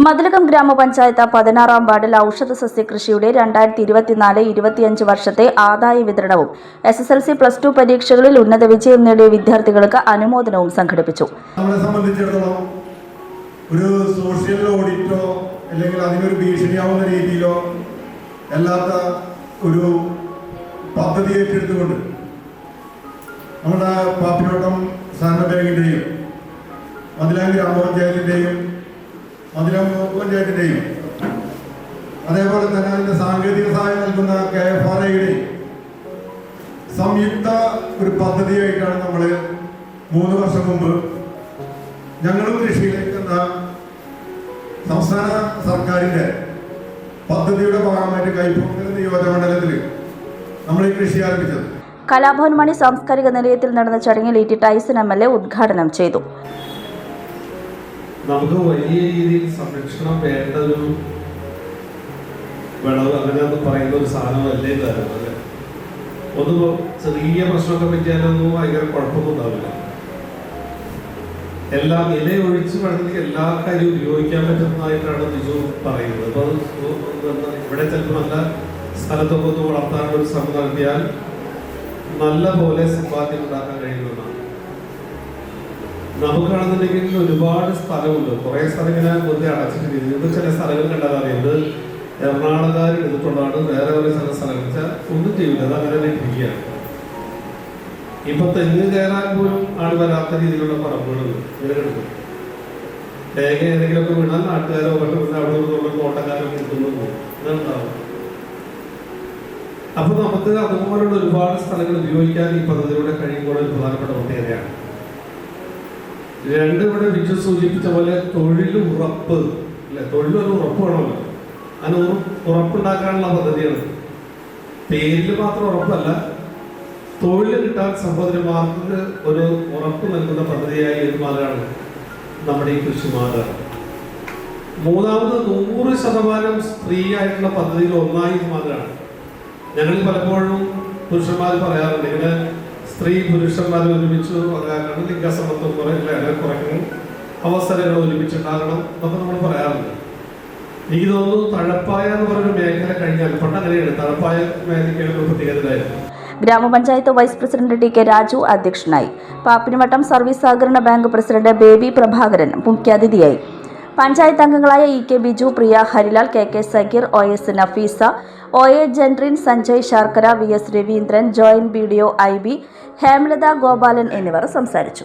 മതിലകം ഗ്രാമപഞ്ചായത്ത് പതിനാറാം വാർഡിൽ ഔഷധ സസ്യ കൃഷിയുടെ രണ്ടായിരത്തി ഇരുപത്തിനാല് ഇരുപത്തിയഞ്ച് വർഷത്തെ ആദായ വിതരണവും S S L C plus two പരീക്ഷകളിൽ ഉന്നത വിജയം നേടിയ വിദ്യാർത്ഥികൾക്ക് അനുമോദനവും സംഘടിപ്പിച്ചു. നമ്മളെ സംബന്ധിച്ചിടത്തോളം ഒരു സോഷ്യൽ ഓഡിറ്റോ അല്ലെങ്കിൽ അതിനൊരു ഭീഷണിയാവുന്ന രീതിയിലോ അല്ലാത്ത ഒരു പദ്ധതി ഏറ്റെടുത്തുകൊണ്ട് നമ്മുടെ പാപ്പിനോട്ടം സഹകരണ ബാങ്കിന്റെയും മതിലാം ഗ്രാമപഞ്ചായത്തിന്റെയും മതിലാം പഞ്ചായത്തിന്റെയും അതേപോലെ തന്നെ അതിന്റെ സാങ്കേതിക സഹായം നൽകുന്ന കെ എഫ് ആർ ഐയുടെയും സംയുക്ത ഒരു പദ്ധതിയായിട്ടാണ് നമ്മൾ മൂന്ന് വർഷം മുമ്പ് ഞങ്ങളും കൃഷിയിലേക്ക് എന്ന സംസ്ഥാന സർക്കാരിന്റെ പദ്ധതിയുടെ ഭാഗമായിട്ട് കൈപ്പൊങ്കൽ നിയോജകമണ്ഡലത്തിൽ നമ്മൾ ഈ കൃഷി ആരംഭിച്ചത്. കലാഭവൻ മണി സാംസ്കാരിക നിലയത്തിൽ നടന്ന ചടങ്ങിൽ E T Taison M L A ഉദ്ഘാടനം ചെയ്തു. നമുക്ക് വലിയ രീതിയിൽ സംരക്ഷണം വേണ്ട ഒരു വിളവ് അങ്ങനെ ഒന്ന് പറയുന്ന ഒരു സാധനമല്ലേ തരുന്നത് അല്ലേ? ഒന്ന് ചെറിയ പ്രശ്നമൊക്കെ പറ്റിയാലൊന്നും ഭയങ്കര കുഴപ്പമൊന്നും ഉണ്ടാവില്ല. എല്ലാം ഇല ഒഴിച്ച് വേണമെങ്കിൽ എല്ലാ കാര്യവും ഉപയോഗിക്കാൻ പറ്റുന്നതായിട്ടാണ് ബിജു പറയുന്നത്. അപ്പോൾ അത് ഇവിടെ ചിലപ്പോൾ നല്ല സ്ഥലത്തൊക്കെ ഒന്ന് വളർത്താനുള്ള ഒരു ശ്രമം നടത്തിയാൽ നല്ല പോലെ സമ്പാദ്യം ഉണ്ടാക്കാൻ കഴിയുന്നതാണ് നമുക്കാണെന്നുണ്ടെങ്കിൽ ഒരുപാട് സ്ഥലമുണ്ട്. കുറേ സ്ഥലം ഇങ്ങനെ വെറുതെ അടച്ചിട്ടുണ്ട് ഇത് ചില സ്ഥലങ്ങൾ കണ്ടാൽ അറിയുന്നത് എറണാകുളക്കാർ എടുത്തുള്ളതാണ് വേറെ ഒരു ചില സ്ഥലങ്ങൾ. വെച്ചാൽ ഒന്നും ചെയ്യില്ല അത് അങ്ങനെ ഇരിക്കുകയാണ്. ഇപ്പൊ തെങ്ങ് കയറാൻ പോലും ആൾ വരാത്ത രീതിയിലുള്ള പറമ്പുകളുണ്ട്. ഇങ്ങനെ കിടക്കും തേങ്ങ ഏതെങ്കിലുമൊക്കെ വീണാൽ നാട്ടുകാരോ ഒക്കെ പിന്നെ അവിടെ നിന്നുള്ള തോട്ടക്കാരോ കിട്ടുന്നു ഇതുണ്ടാവും അപ്പൊ നമുക്ക് അതുപോലുള്ള ഒരുപാട് സ്ഥലങ്ങൾ ഉപയോഗിക്കാൻ ഈ പദ്ധതിയുടെ കഴിയുമ്പോൾ ഒരു പ്രധാനപ്പെട്ട പ്രത്യേകതയാണ് രണ്ട് ഇവിടെ വിജു സൂചിപ്പിച്ച പോലെ തൊഴിൽ ഉറപ്പ് അല്ലെ? തൊഴിലൊരു ഉറപ്പ് വേണമല്ലോ. അതിന് ഉറ- ഉറപ്പുണ്ടാക്കാനുള്ള പദ്ധതിയാണ്. പേരിൽ മാത്രം ഉറപ്പല്ല. തൊഴിൽ കിട്ടാൻ സഹോദരന്മാർക്ക് ഒരു ഉറപ്പ് നൽകുന്ന പദ്ധതിയായി ഒരു മാറാണ് നമ്മുടെ ഈ കൃഷിമാർഗം. മൂന്നാമത് നൂറ് ശതമാനം സ്ത്രീ ആയിട്ടുള്ള പദ്ധതിയിൽ ഒന്നായി മാർഗമാണ് ഞങ്ങൾ പലപ്പോഴും പുരുഷന്മാർ പറയാറുണ്ട് ഇങ്ങനെ സ്ത്രീ പുരുഷന്മാരെ ഒരുമിച്ച് അതായത് ലിംഗസമത്വം കുറയില്ല കുറയ്ക്കണം അവസരങ്ങൾ ഒരുമിച്ചുണ്ടാകണം എന്നൊക്കെ നമ്മൾ പറയാറുണ്ട്. എനിക്ക് തോന്നുന്നു തഴപ്പായ എന്ന് പറയുന്ന മേഖല കഴിഞ്ഞാൽ പണ്ട് അങ്ങനെയാണ്. തഴപ്പായ മേഖലയ്ക്ക് പ്രത്യേകതയായിരുന്നു ഗ്രാമപഞ്ചായത്ത് vice president T K Raju അധ്യക്ഷനായി. പാപ്പിനിവട്ടം സർവീസ് സഹകരണ ബാങ്ക് പ്രസിഡന്റ് ബേബി പ്രഭാകരൻ മുഖ്യാതിഥിയായി. പഞ്ചായത്ത് അംഗങ്ങളായ E K Biju Priya Harilal K K Sakkeer O S Nafeesa O A Jentin Sanjay Sharkkara V S Raveendran joint B D O I B Hemalatha Gopalan എന്നിവർ സംസാരിച്ചു.